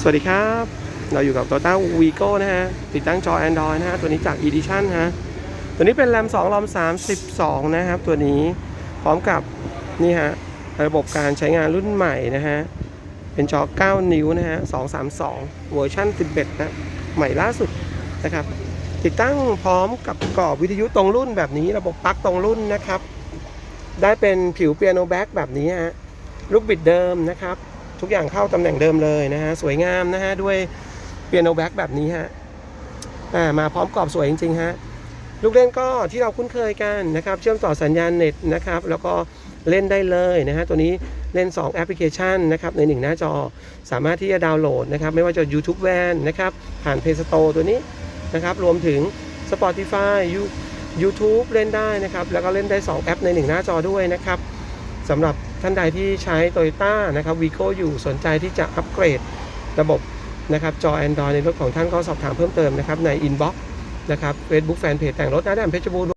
สวัสดีครับ เราอยู่กับ Toyota Vigo นะฮะ ติดตั้งจอ Android นะฮะ ตัวนี้จาก Edition ฮะ ตัวนี้เป็น RAM 2 ROM 32 นะครับ ตัวนี้พร้อมกับ นี่ฮะ ระบบการใช้งานรุ่นใหม่นะฮะ เป็นจอ 9 นิ้วนะฮะ 232 เวอร์ชัน11 นะ ใหม่ล่าสุดนะครับ ติดตั้งพร้อมกับกรอบวิทยุตรงรุ่นแบบนี้ ระบบปลั๊กตรงรุ่นนะครับ ได้เป็นผิวเปียโนแบ็กแบบนี้ฮะ ลูกบิดเดิมนะครับ ทุกอย่างเข้าตำแหน่งเดิมเลยนะฮะ สวยงามนะฮะ ด้วยเปียโนแบ็กแบบนี้ฮะอ่ามาพร้อมกรอบสวยจริง ๆ ฮะ ลูกเล่นก็ที่เราคุ้นเคยกันนะครับ เชื่อมต่อสัญญาณเน็ตนะครับ แล้วก็เล่นได้เลยนะฮะ ตัวนี้เล่น 2 แอปพลิเคชันนะครับ ใน 1 หน้าจอสามารถที่จะดาวน์โหลดนะครับ ไม่ว่าจะ YouTube Van นะครับ ผ่าน Play Store ตัวนี้นะครับ รวมถึง Spotify You- YouTube เล่นได้นะครับ แล้วก็เล่นได้ 2 แอปใน 1 หน้าจอด้วยนะครับ สำหรับท่านใดที่ใช้ Toyota นะครับ Vigo อยู่สนใจที่จะอัปเกรดระบบนะครับจอ Android ในรถของท่านก็สอบถามเพิ่มเติมนะครับใน Inbox นะครับ Facebook Fanpage แต่งรถนะแดมเพชรบูรณ์